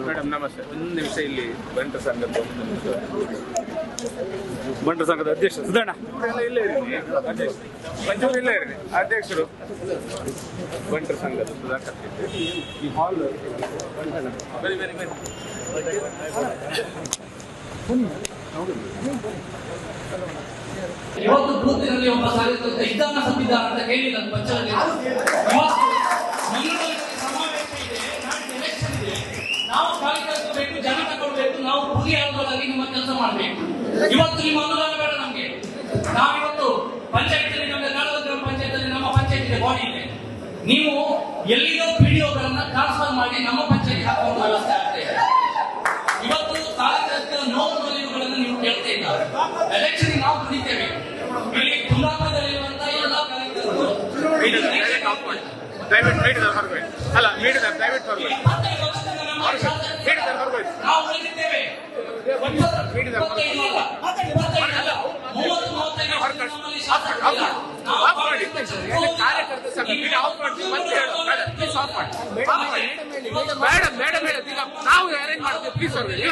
Madam ನಮಸ್ತೆ. ಒಂದು ನಿಮಿಷ ಇಲ್ಲಿ ಬಂಟ ಸಂಘದ ಒಂದು ಸಂಘದ ಅಧ್ಯಕ್ಷ ಸುಧಣ್ಣ. ಎಲ್ಲ ಇಲ್ಲೇ ಇರಿ ಅಧ್ಯಕ್ಷ ಇಲ್ಲ ಅಧ್ಯಕ್ಷರು. ಬಂಟರ ಸಂಘದ ಸುಧಾಕರ್ ಈ ಹಾಲ್ ಬನ್ನಿ ಬನ್ನಿ ಬನ್ನಿ. ಇವತ್ತು ಬೂತಿನಲ್ಲಿ ಒಬ್ಬ ಸಾಲಿದ ಇದ್ದಾನ ಸತ್ತಿದ್ದಾನ ಅಂತ ಹೇಳಿ ನನ್ನ ಪಂಚಾಯತ್ ಇವತ್ತು ಸಮಾವೇಶ ಇದೆ. ನಾಳೆ ಎಲೆಕ್ಷನ್ ಇದೆ. ನಾವು ಕಾರ್ಯಕರ್ತಬೇಕು ತಗೊಳ್ಬೇಕು ನಾವು ನಿಮ್ಮ ಕೆಲಸ ಮಾಡಬೇಕು. ಇವತ್ತು ನಿಮ್ಮ ಅನುದಾನ ಬೇಡ ನಮಗೆ. ನಾವಿವತ್ತು ಪಂಚಾಯತಿಯಲ್ಲಿ ನಮಗೆ ನಾಡದ ಗ್ರಾಮ ಪಂಚಾಯತ್ ನಮ್ಮ ಪಂಚಾಯತ್ ಇದೆ. ಬಾಡಿ ಇದೆ ನೀವು ಎಲ್ಲಿಯೋ ಪಿಡಿಒಗಳನ್ನ ಟ್ರಾನ್ಸ್ಫರ್ ಮಾಡಿ ನಮ್ಮ ಪಂಚಾಯತ್ ಹಾಕುವ ವ್ಯವಸ್ಥೆ ಆಗ್ತಾ ಇದೆ. ಇವತ್ತು ತಾಲೂಕಿನ ನೋವು ನೋವುಗಳನ್ನು ನೀವು ಕೇಳ್ತಾ ಇದ್ದಾರೆ ಎಲೆಕ್ಷನ್ ನಾವು ದುಡಿತೇವೆ. ಇಲ್ಲಿ ಕುಂದಾಪುರದಲ್ಲಿರುವಂತಹ ಎಲ್ಲ ಹೊರಗೆ ಅಲ್ಲ ಮೀಡಿಯದವ್ರು ದಯವಿಟ್ಟು ಹೊರಗೆ ಇಪ್ಪತ್ತೈದು ವರ್ಷದಿಂದ ನಮ್ಮ ಶಾಸಕರು ಮೀಡಿಯದವ್ರು ಹೊರಗೆ ನಾವು ಉಳಿದಿದ್ದೇವೆ ನಮ್ಮಲ್ಲಿ ಶಾಸಕರು ಇಲ್ಲ. ನಾವು ಅರೇಂಜ್ ಮಾಡ್ತೀವಿ. ಪ್ಲೀಸ್ ಹೊರಗೆ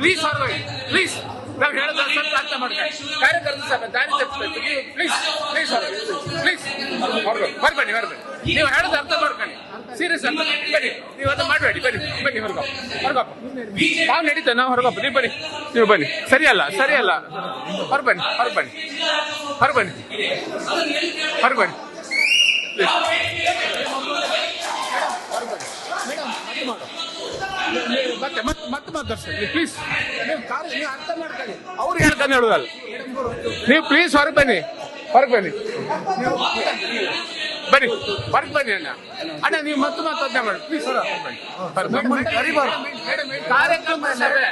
ಪ್ಲೀಸ್ ಹೊರಗೆ ಪ್ಲೀಸ್ ನಾವು ಹೇಳೋದು ಸ್ವಲ್ಪ ಅರ್ಥ ಮಾಡ್ಕೊಳ್ಳಿ ಕಾರ್ಯಕರ್ತ ಸರ್ ದಾರಿ ತಪ್ಪಿಸ್ತೀವಿ ಪ್ಲೀಸ್ ಪ್ಲೀಸ್ ಹೊರಗೆ ಪ್ಲೀಸ್ ಬರ್ಬೇಡಿ ಬರ್ಬೇಡಿ. ನೀವು ಹೇಳೋದು ಅರ್ಥ ಮಾಡ್ಕೊಳ್ಳಿ. ಸೀರಿಯಸ್ ಅಂತ ಬನ್ನಿ. ನೀವು ಅದು ಮಾಡಬೇಡಿ. ಬನ್ನಿ ಬನ್ನಿ ಹೊರಗಪ್ಪ ಹೊರಗಪ್ಪ ನಾವು ನಡೀತೇವೆ ನಾವು ಹೊರಗೆ ನೀವು ಬನ್ನಿ ನೀವು ಬನ್ನಿ. ಸರಿಯಲ್ಲ ಸರಿಯಲ್ಲ ಹೊರ ಬನ್ನಿ ಹೊರ ಬನ್ನಿ. ಹೊರ ಬನ್ನಿ. ಹೊರ ಬನ್ನಿ. ಮತ್ತೆ ಮತ್ತೆ ಮತ್ತೆ ಮಾತಾಡ್ಸಿ. ಪ್ಲೀಸ್ ನೀವು ನೀವು ಅರ್ಥ ಮಾಡ್ಕೊಳ್ಳಿ. ಅವ್ರಿಗೆ ಹೇಳ್ಕೊಂಡು ಹೇಳೋದಲ್ಲ. ನೀವು ಪ್ಲೀಸ್ ಹೊರಗೆ ಬನ್ನಿ. ಹೊರಗೆ ಬನ್ನಿ. ಬನ್ನಿ ಬರ್ತ ಬನ್ನಿ ಅಣ್ಣ ಅಣ್ಣ ನೀವು ಮತ್ತೆ ಮಾತಾಡ್ತಾ ಮಾಡಿ ಪ್ಲೀಸ್ ಹೊರಗೆ ಬನ್ನಿ ಕಾರ್ಯಕ್ರಮ ಸಭೆ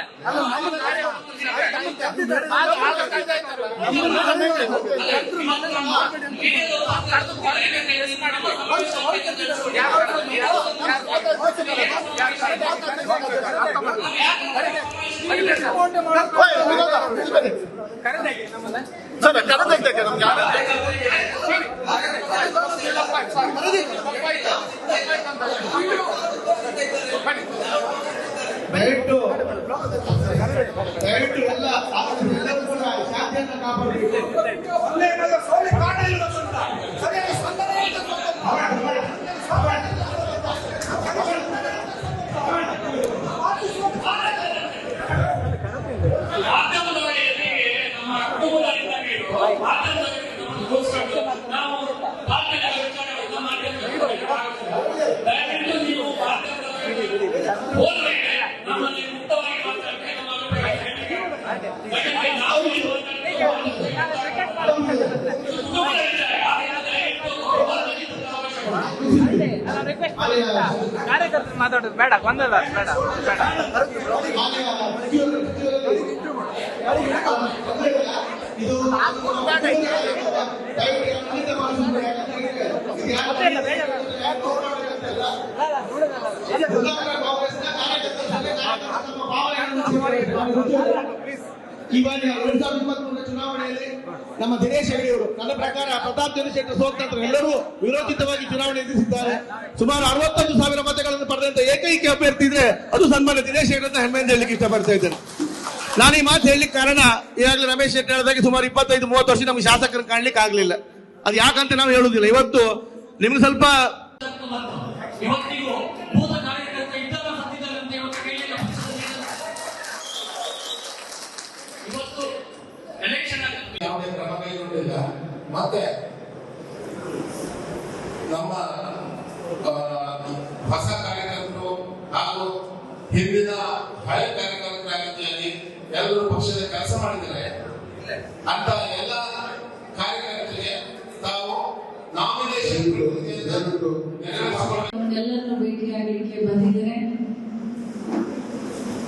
ಸರ್ ಕರೆದೈತೆ ನಮ್ಗೆ ದಯವಿಟ್ಟು ಎಲ್ಲ ಎಲ್ಲರೂ ಕೂಡ ಶಾಂತಿಯನ್ನು ಕಾಪಾಡಬೇಕು ಮಾಧ್ಯಮದವರಿಗೆ ನಮ್ಮ ಕುಟುಂಬದವರಿಂದ ನೀವು ಮಾಧ್ಯಮದವರಿಗೆ ನಮ್ಮ ಗೋಸ್ಕರ ನಾವು ಮಾಧ್ಯಮದ ವಿಚಾರಗಳನ್ನು ಮಾಧ್ಯಮದವರಿಗೆ ದಯವಿಟ್ಟು ನೀವು ಮಾಧ್ಯಮದವರಿಗೆ ಹೋದ್ಮೇಲೆ ನಮ್ಮಲ್ಲಿ ಮುಕ್ತವಾಗಿ ಮಾತಾಡ್ಬೇಕು ಯಾಕಂದ್ರೆ ನಾವು ಇದು ಕುಟುಂಬದ ವಿಚಾರ ಆದರೆ ಕಾರ್ಯಕರ್ತರು ಮಾತಾಡೋದು ಬೇಡ ಗೊಂದಲ ಬೇಡ ಬೇಡ. ಇದು ದಯವಿಟ್ಟು ಖಂಡಿತ ಮಾಡಿಸ್ಬೇಕು. ಯಾಕಂದ್ರೆ ಇದು ಯಾರು- ಉದಾಹರಣೆ ಕಾಂಗ್ರೆಸ್ನ ಕಾರ್ಯಕರ್ತರ ಸಭೆ, ಕಾರ್ಯಕರ್ತರ ನಮ್ಮ ಭಾವನೆಗಳನ್ನು ತಿಳಿಸಬೇಕು. ನಾನು ಗೊತ್ತಿದೆ. ಈ ಬಾರಿ ಎರಡ್ ಸಾವಿರದ ಇಪ್ಪತ್ಮೂರರ ಚುನಾವಣೆಯಲ್ಲಿ ನಮ್ಮ ದಿನೇಶ್ ಹೆಗಡೆಯವರು ನನ್ನ ಪ್ರಕಾರ ಪ್ರತಾಪ್ ಚಂದ್ರಶೇಖರ್ ಸೋತ ಎಲ್ಲರೂ ವಿರೋಚಿತವಾಗಿ ಚುನಾವಣೆ ಎದುರಿಸಿದ್ದಾರೆ. ಸುಮಾರು ಅರವತ್ತೊಂದು ಸಾವಿರ ಮತಗಳನ್ನು ಪಡೆದಂತ ಏಕೈಕ ಅಭ್ಯರ್ಥಿ ಇದ್ರೆ ಅದು ಸನ್ಮಾನ ದಿನೇಶ್ ಅಂತ ಹೆಮ್ಮೆಯಿಂದ ಹೇಳಲಿಕ್ಕೆ ಇಷ್ಟಪಡ್ತಾ ಇದ್ದೇನೆ. ನಾನು ಈ ಮಾತು ಹೇಳಲಿಕ್ಕೆ ಕಾರಣ ಈಗಾಗಲೇ ರಮೇಶ್ ಶೆಟ್ಟಿ ಹೇಳಿದಾಗ ಸುಮಾರು ಇಪ್ಪತ್ತೈದು, ಮೂವತ್ತು ವರ್ಷ ನಮಗೆ ಶಾಸಕರನ್ನು ಕಾಣ್ಲಿಕ್ಕೆ ಆಗಲಿಲ್ಲ. ಅದು ಯಾಕಂತ ನಾವು ಹೇಳುದಿಲ್ಲ ಇವತ್ತು ನಿಮ್ಗೆ ಸ್ವಲ್ಪ ಯಾವುದೇ ಕ್ರಮ ಕೈಗೊಂಡಿಲ್ಲ. ಮತ್ತೆ ನಮ್ಮ ಹೊಸ ಕಾರ್ಯಕರ್ತರು ಹಾಗೂ ಹಿಂದಿನ ಹಳೆ ಕಾರ್ಯಕರ್ತರ ರೀತಿಯಾಗಿ ಎಲ್ಲರೂ ಪಕ್ಷದ ಕೆಲಸ ಮಾಡಿದ್ದಾರೆ. ಅಂತ ಎಲ್ಲ ಕಾರ್ಯಕರ್ತರಿಗೆ ತಾವು ನಾಮಿನೇಷನ್ ಎಲ್ಲರನ್ನು ಭೇಟಿಯಾಗಲಿಕ್ಕೆ ಬಂದಿದ್ದೇನೆ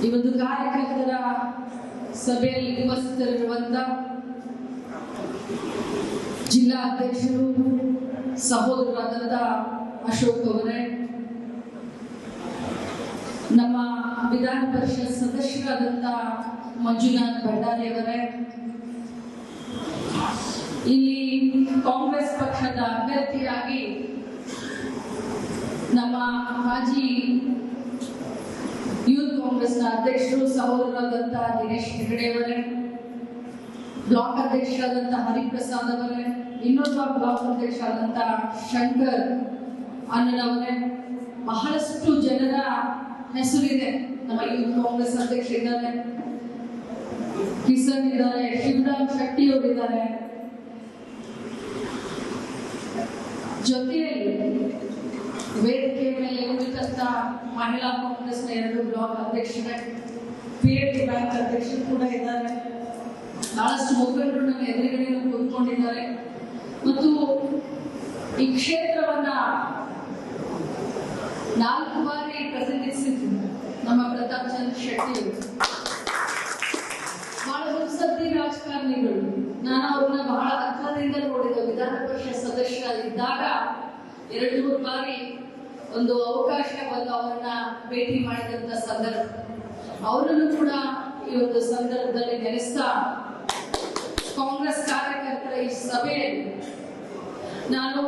ಈ ಒಂದು ಕಾರ್ಯಕರ್ತರ ಸಭೆಯಲ್ಲಿ ಉಪಸ್ಥಿತರಿರುವಂತ ಜಿಲ್ಲಾ ಅಧ್ಯಕ್ಷರು ಸಹೋದರರಾದಂತ ಅಶೋಕ್ ಅವರೇ, ನಮ್ಮ ವಿಧಾನ ಪರಿಷತ್ ಸದಸ್ಯರಾದಂತ ಮಂಜುನಾಥ್ ಭಂಡಾರಿ ಅವರೇ, ಇಲ್ಲಿ ಕಾಂಗ್ರೆಸ್ ಪಕ್ಷದ ಅಭ್ಯರ್ಥಿಯಾಗಿ ನಮ್ಮ ಮಾಜಿ ಯೂತ್ ಕಾಂಗ್ರೆಸ್ನ ಅಧ್ಯಕ್ಷರು, ಸಹೋದರರಾದಂತ ದಿನೇಶ್ ಹೆಗಡೆ ಬ್ಲಾಕ್ ಅಧ್ಯಕ್ಷರಾದಂತ ಹರಿಪ್ರಸಾದ್ ಅವರೇ ಇನ್ನೊಬ್ಬ ಬ್ಲಾಕ್ ಅಧ್ಯಕ್ಷರಾದಂತ ಶಂಕರ್ ಅನ್ನನವರೇ ಬಹಳಷ್ಟು ಜನರ ಹೆಸರಿದೆ ನಮ್ಮ ಯೂತ್ ಕಾಂಗ್ರೆಸ್ ಅಧ್ಯಕ್ಷ ಇದ್ದಾರೆ. ಕಿಸನ್ ಇದ್ದಾರೆ, ಶಿವರಾಮ್ ಶೆಟ್ಟಿ ಅವರಿದ್ದಾರೆ. ಜೊತೆಯಲ್ಲಿ ವೇದಿಕೆ ಮೇಲೆ ಉಳಿದಂತ ಮಹಿಳಾ ಕಾಂಗ್ರೆಸ್ನ ಎರಡು ಬ್ಲಾಕ್ ಅಧ್ಯಕ್ಷರೇ, ಪಿ ಬ್ಯಾಂಕ್ ಅಧ್ಯಕ್ಷರು ಕೂಡ ಇದ್ದಾರೆ. ಬಹಳಷ್ಟು ಮುಖಂಡರು ನನ್ನ ಎದುರುಗಡೆ ಕೂತ್ಕೊಂಡಿದ್ದಾರೆ. ಮತ್ತು ಈ ಕ್ಷೇತ್ರವನ್ನ ನಾಲ್ಕು ಬಾರಿ ಪ್ರತಿನಿಧಿಸಿದ್ರು ನಮ್ಮ ಪ್ರತಾಪ್ ಚಂದ್ರ ಶೆಟ್ಟಿ ಬಹಳ ಮುತ್ಸದ್ದಿ ರಾಜಕಾರಣಿಗಳು. ನಾನು ಅವ್ರನ್ನ ಬಹಳ ಹತ್ತಿರದಿಂದ ನೋಡಿದ ವಿಧಾನ ಪರಿಷತ್ ಸದಸ್ಯರಾಗಿದ್ದಾಗ ಎರಡು ಮೂರು ಬಾರಿ ಒಂದು ಅವಕಾಶ ಬಂದು ಅವರನ್ನ ಭೇಟಿ ಮಾಡಿದಂತ ಸಂದರ್ಭ. ಅವರನ್ನು ಕೂಡ ಈ ಒಂದು ಸಂದರ್ಭದಲ್ಲಿ ನೆನೆಸ್ತಾ ಕಾಂಗ್ರೆಸ್ ಕಾರ್ಯಕರ್ತರ ಈ ಸಭೆಯಲ್ಲಿ ನಾನು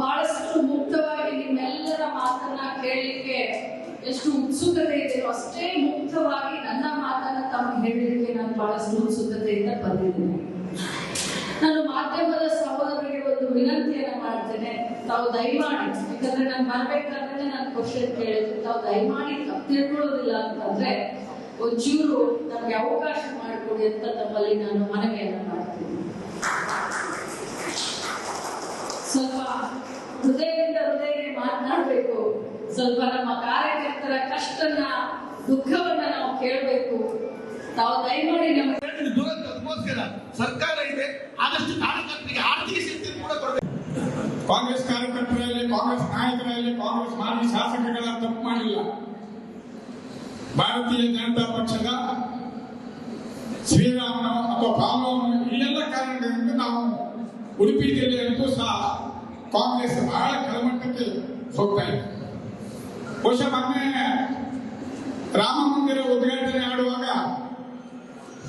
ಬಹಳಷ್ಟು ಮುಕ್ತವಾಗಿ ನಿಮ್ಮೆಲ್ಲರ ಮಾತನ್ನ ಕೇಳಲಿಕ್ಕೆ ಎಷ್ಟು ಉತ್ಸುಕತೆ ಇದೆಯೋ ಅಷ್ಟೇ ಮುಕ್ತವಾಗಿ ನನ್ನ ಮಾತನ್ನ ತಮಗೆ ಹೇಳಲಿಕ್ಕೆ ನಾನು ಬಹಳಷ್ಟು ಉತ್ಸುಕತೆಯಿಂದ ಬಂದಿದ್ದೇನೆ. ನಾನು ಮಾಧ್ಯಮದ ಸಹೋದರರಿಗೆ ಒಂದು ವಿನಂತಿಯನ್ನ ಮಾಡ್ತೇನೆ. ತಾವು ದಯಮಾಡಿ, ಯಾಕಂದ್ರೆ ನಾನು ಬರ್ಬೇಕಾದ್ರೆ ನಾನು ಕ್ವಶನ್ ಕೇಳಿದ್ರೆ ತಾವು ದಯಮಾಡಿ ತಪ್ಪು ತಿಳ್ಕೊಳ್ಳೋದಿಲ್ಲ ಅಂತಂದ್ರೆ ಒಂಚೂರು ನಮಗೆ ಅವಕಾಶ ಮಾಡಿಕೊಡಿ ಅಂತ ತಮ್ಮಲ್ಲಿ ನಾನು ಮನವಿಯನ್ನು ಮಾಡ್ತೀನಿ. ಸ್ವಲ್ಪ ಹೃದಯದಿಂದ ಹೃದಯಕ್ಕೆ ಮಾತನಾಡಬೇಕು. ಸ್ವಲ್ಪ ನಮ್ಮ ಕಾರ್ಯಕರ್ತರ ಕಷ್ಟನ ದುಃಖವನ್ನ ನಾವು ಕೇಳಬೇಕು. ತಾವು ದಯಮಾಡಿ ನಮ್ಮ ದುರಂತಕ್ಕೋಸ್ಕರ ಸರ್ಕಾರ ಇದೆ ಆದಷ್ಟು ಕಾರ್ಯಕರ್ತರಿಗೆ ಆರ್ಥಿಕ ಶಕ್ತಿ ಕೂಡ ಕೊಡಬೇಕು. ಕಾಂಗ್ರೆಸ್ ಕಾರ್ಯಕರ್ತರಲ್ಲಿ ಕಾಂಗ್ರೆಸ್ ನಾಯಕರಲ್ಲಿ ಕಾಂಗ್ರೆಸ್ ಮಾಜಿ ಶಾಸಕಗಳ ತಪ್ಪು ಮಾಡಿಲ್ಲ. ಭಾರತೀಯ ಜನತಾ ಪಕ್ಷದ ಶ್ರೀರಾಮನ ಅಥವಾ ಪಾಲವನ್ನು ಈ ಎಲ್ಲ ಕಾರಣಗಳಿಂದ ನಾವು ಉಡುಪಿ ಜಿಲ್ಲೆಯಂತೂ ಸಹ ಕಾಂಗ್ರೆಸ್ ಬಹಳ ಕೆಳಮಟ್ಟಕ್ಕೆ ಹೋಗ್ತಾ ಇದೆ ಬಹುಶಃ ಮೊನ್ನೆ ರಾಮ ಮಂದಿರ ಉದ್ಘಾಟನೆ ಆಡುವಾಗ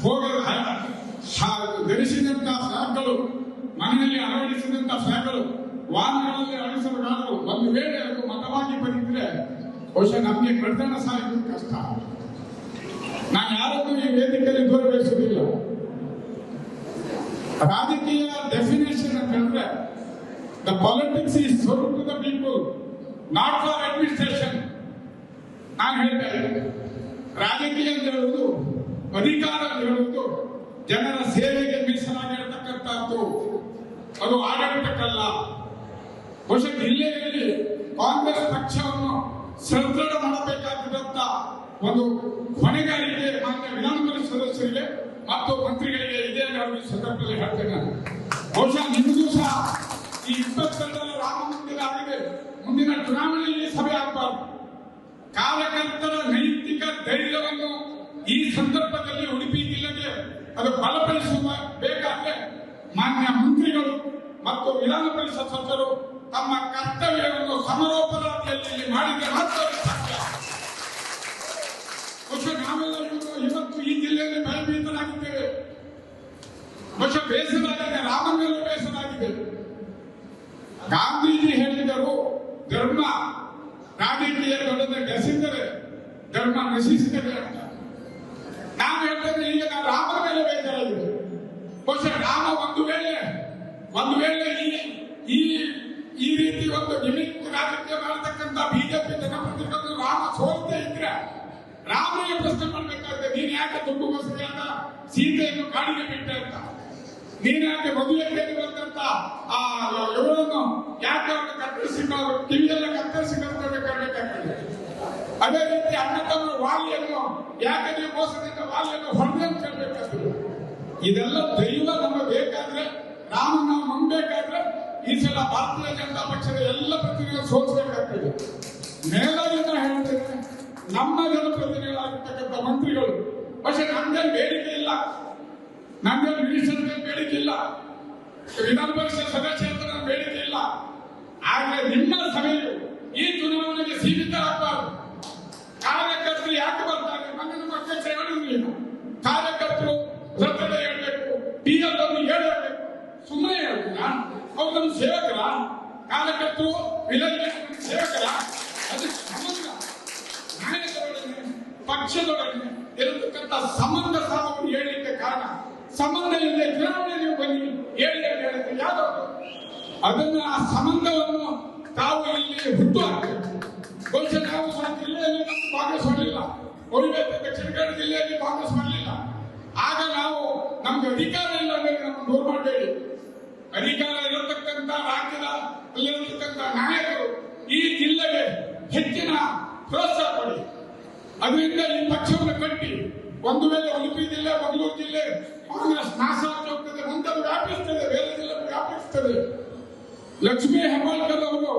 ಹೋಗ ಹ- ಧರಿಸಿದಂತ ಫ್ಲಾಗ್ಗಳು ಮನೆಯಲ್ಲಿ ಅಳವಡಿಸಿದಂತ ಫ್ಲಾಗ್ಗಳು ವಾಹನಗಳಲ್ಲಿ ಅಳಿಸಬೇಕಾದ್ರು ಒಂದು ವೇಳೆ ಅದು ಮತವಾಗಿ ಬಂದಿದ್ರೆ ಬಹುಶಃ ನಮಗೆ ಬಡತನ ಸಾಯೋದು ಕಷ್ಟ. ನಾನು ಯಾರನ್ನು ಈ ವೇದಿಕೆಯಲ್ಲಿ ಗೌರವಿಸುವುದಿಲ್ಲ. ರಾಜಕೀಯ ಡೆಫಿನೇಷನ್ ಅಂತ ಹೇಳಿದ್ರೆ the politics is serve to the people not for administration ನಾನು ಹೇಳ್ತಾ ಇದ್ದೇನೆ. ರಾಜಕೀಯ ಅಂತ ಹೇಳುವುದು, ಅಧಿಕಾರ ಅಂತ ಹೇಳುವುದು, ಜನರ ಸೇವೆಗೆ ಮೀಸಲಾಗಿರತಕ್ಕಂಥದ್ದು. ಅದು ಆಡಳಿತಕ್ಕಲ್ಲ ಬಹುಶಃ ಜಿಲ್ಲೆಯಲ್ಲಿ ಕಾಂಗ್ರೆಸ್ ಪಕ್ಷವನ್ನು ಸದೃಢ ಮಾಡಬೇಕಾಗಿದ್ದಂತ ಒಂದು ಹೊಣೆಗಾರಿಕೆ ಮಾನ್ಯ ವಿಧಾನ ಪರಿಷತ್ ಸದಸ್ಯರಿಗೆ ಮತ್ತು ಮಂತ್ರಿಗಳಿಗೆ ಇದೆ ನಾನು ಈ ಸಂದರ್ಭದಲ್ಲಿ ಹೇಳ್ತೇನೆ. ಬಹುಶಃ ನಿಮಗೂ ಸಹ ಈ ಇಪ್ಪತ್ತೆರಡರ ರಾಮ ಮಂದಿರ ಆಗಿದೆ ಮುಂದಿನ ಚುನಾವಣೆಯಲ್ಲಿ ಸಭೆ ಆಗಬಾರದು ಕಾರ್ಯಕರ್ತರ ನೈತಿಕ ಧೈರ್ಯವನ್ನು ಈ ಸಂದರ್ಭದಲ್ಲಿ ಉಡುಪಿ ಜಿಲ್ಲೆಗೆ ಅದು ಬಲಪಡಿಸುವ ಬೇಕಾದ್ರೆ ಮಾನ್ಯ ಮಂತ್ರಿಗಳು ಮತ್ತು ವಿಧಾನ ಪರಿಷತ್ ಸದಸ್ಯರು ತಮ್ಮ ಕರ್ತವ್ಯವನ್ನು ಸಮರೋಪರಾಧಿಯಲ್ಲಿ ಮಾಡಿದ್ರೆ ಮಾತ್ರ ಸಾಧ್ಯ ಬಹುಶಃ ಇವತ್ತು ಈ ಜಿಲ್ಲೆಯಲ್ಲಿ ಭಯಭೀತರಾಗಿದ್ದೇವೆ ಬಹುಶಃ ಬೇಸರಾಗಿದೆ ರಾಮನಲ್ಲೂ ಬೇಸರಾಗಿದೆ ಗಾಂಧೀಜಿ ಹೇಳಿದರು, ಧರ್ಮ ರಾಜಕೀಯ ದೊಡ್ಡದ ಬೆಸೆದರೆ ಧರ್ಮ ನಶಿಸಿದರೆ ಅಂತ. ನಾನು ಹೇಳ್ತೇನೆ, ಈಗ ನಾನು ರಾಮನ ಮೇಲೆ ಬೇಜಾರಾಗಿದೆ ಬಹುಶಃ ರಾಮ ಒಂದು ವೇಳೆ ಒಂದು ವೇಳೆ ಈ ಕಾಡಿಗೆ ಬಿಟ್ಟೆ ಅಂತ ನೀನ್ ಯಾಕೆ ಮದುವೆ ಕೇಳಿರುವಂತ ಆ ಇವರನ್ನು ಯಾಕೆ ಅವ್ರನ್ನ ಕತ್ತರಿಸಿ ಕಿವಿಯೆಲ್ಲ ಕತ್ತರಿಸಿ ಕರ್ತಬೇಕಾಗ್ತದೆ ಅದೇ ರೀತಿ ಅಣ್ಣ ತಮ್ಮ ವಾಲಿಯನ್ನು ಯಾಕೆ ನೀವು ಮೋಸದಿಂದ ವಾಲಿಯನ್ನು ಹೊಡೆದು ಅಂತ ಕೇಳಬೇಕಾಗ್ತದೆ ಇದೆಲ್ಲ ದೈವ ನಮಗೆ ಬೇಕಾದ್ರೆ ರಾಮ ನಾವು ನಂಬಬೇಕಾದ್ರೆ ಈ ಸಲ ಭಾರತೀಯ ಜನತಾ ಪಕ್ಷದ ಎಲ್ಲ ಪ್ರತಿನಿಧಿಗಳು ಸೋಲಿಸಬೇಕಾಗ್ತದೆ ಮೇಲಾಗಿಂದ ಹೇಳ್ತೇನೆ ನಮ್ಮ ಜನಪ್ರತಿನಿಧಿಗಳಾಗಿರ್ತಕ್ಕಂಥ ಮಂತ್ರಿಗಳು പക്ഷെ ನಮ್ದೇನು ಬೇಡಿಕೆ ಇಲ್ಲ ಮಿನಿಸ್ಟರ್ ಮಿನಿಸ್ಟರ್ಗೆ ಬೇಡಿಕೆ ಇಲ್ಲ. ವಿಧಾನ ಪರಿಷತ್ ಸದಸ್ಯ ಅಂತ ನಾನು ಬೇಡಿಕೆ ಇಲ್ಲ. ಆದ್ರೆ ನಿಮ್ಮ ಸಭೆಯು ಈ ಚುನಾವಣೆಗೆ ಸೀಮಿತರಾಗಬಾರದು. ಕಾರ್ಯಕರ್ತರು ಯಾಕೆ ಬರ್ತಾರೆ? ನನ್ನ ಅಧ್ಯಕ್ಷ ಹೇಳಿರ್ಲಿಲ್ಲ ಕಾರ್ಯಕರ್ತರು ಬರ್ತಡೆ ಹೇಳಬೇಕು ಟಿ ಎಲ್ ಅನ್ನು ಹೇಳಬೇಕು ಸುಮ್ಮನೆ ಹೇಳ್ತೀರಾ? ಅವ್ರು ನಮ್ಮ ಸೇವಕರ? ಕಾರ್ಯಕರ್ತರು ವಿಲಂಜ ಸೇವಕರ? ಅದಕ್ಕೆ ಸಂಬಂಧ ನಾಯಕರೊಡನೆ ಪಕ್ಷದೊಡನೆ ಇರತಕ್ಕಂಥ ಸಂಬಂಧ ಸಹ ಅವರು ಹೇಳಲಿಕ್ಕೆ ಕಾರಣ ಸಂಬಂಧ ಇಲ್ಲದೆ ಚುನಾವಣೆ ನೀವು ಬನ್ನಿ. ಹೇಳಿ ಅಂತ ಹೇಳಿದ್ರೆ. ಯಾವ್ದು ಅದನ್ನ ಆ ಸಂಬಂಧವನ್ನು ತಾವು ಇಲ್ಲಿ ಹುಟ್ಟು ಹಾಕಬೇಕು. ಬಹುಶಃ ನಾವು ಜಿಲ್ಲೆಯಲ್ಲಿ ನಮ್ಗೆ ಕಾಂಗ್ರೆಸ್ ಮಾಡಲಿಲ್ಲ. ಒಳ್ಳೆಯ ದಕ್ಷಿಣ ಕನ್ನಡ ಜಿಲ್ಲೆಯಲ್ಲಿ ಕಾಂಗ್ರೆಸ್ ಮಾಡಲಿಲ್ಲ. ಆಗ ನಾವು ನಮ್ಗೆ ಅಧಿಕಾರ ಇಲ್ಲ ಅಂದ್ರೆ ನಮ್ಮ ದೂರ ಮಾಡಬೇಡಿ ಅಧಿಕಾರ ಇರತಕ್ಕಂತ ರಾಜ್ಯದ ಅಲ್ಲಿರತಕ್ಕಂತ ನಾಯಕರು ಈ ಜಿಲ್ಲೆಗೆ ಹೆಚ್ಚಿನ ಪ್ರೋತ್ಸಾಹ ಕೊಡಿ. ಅದರಿಂದ ಈ ಪಕ್ಷವನ್ನು ಕಟ್ಟಿ. ಒಂದು ವೇಳೆ ಉಡುಪಿ ಜಿಲ್ಲೆ, ಮಂಗಳೂರು ಜಿಲ್ಲೆ ಕಾಂಗ್ರೆಸ್ ನಾಶ ಆಗ್ತದೆ ಹೋಗ್ತದೆ ಮುಂದೆ ವ್ಯಾಪಿಸ್ತದೆ ಬೇರೆ ವ್ಯಾಪಿಸ್ತದೆ. ಲಕ್ಷ್ಮೀ ಹೆಬ್ಬಾಳ್ಕರ್ ಅವರು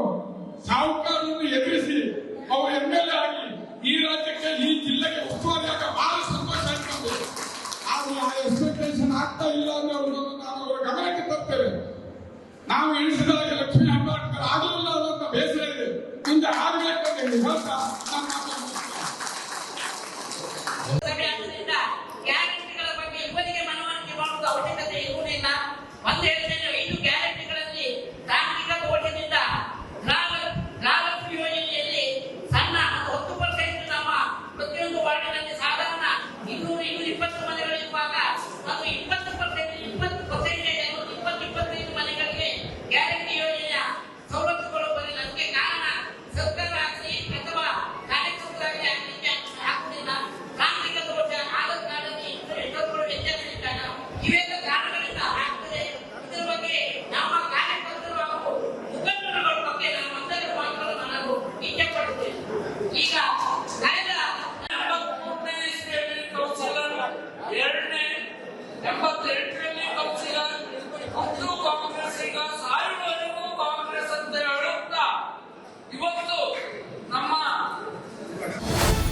ಸಾಹುಕಾರರನ್ನು ಎದುರಿಸಿ, ಅವರು ಎಂ ಎಲ್ ಆಗಿ ಈ ರಾಜ್ಯಕ್ಕೆ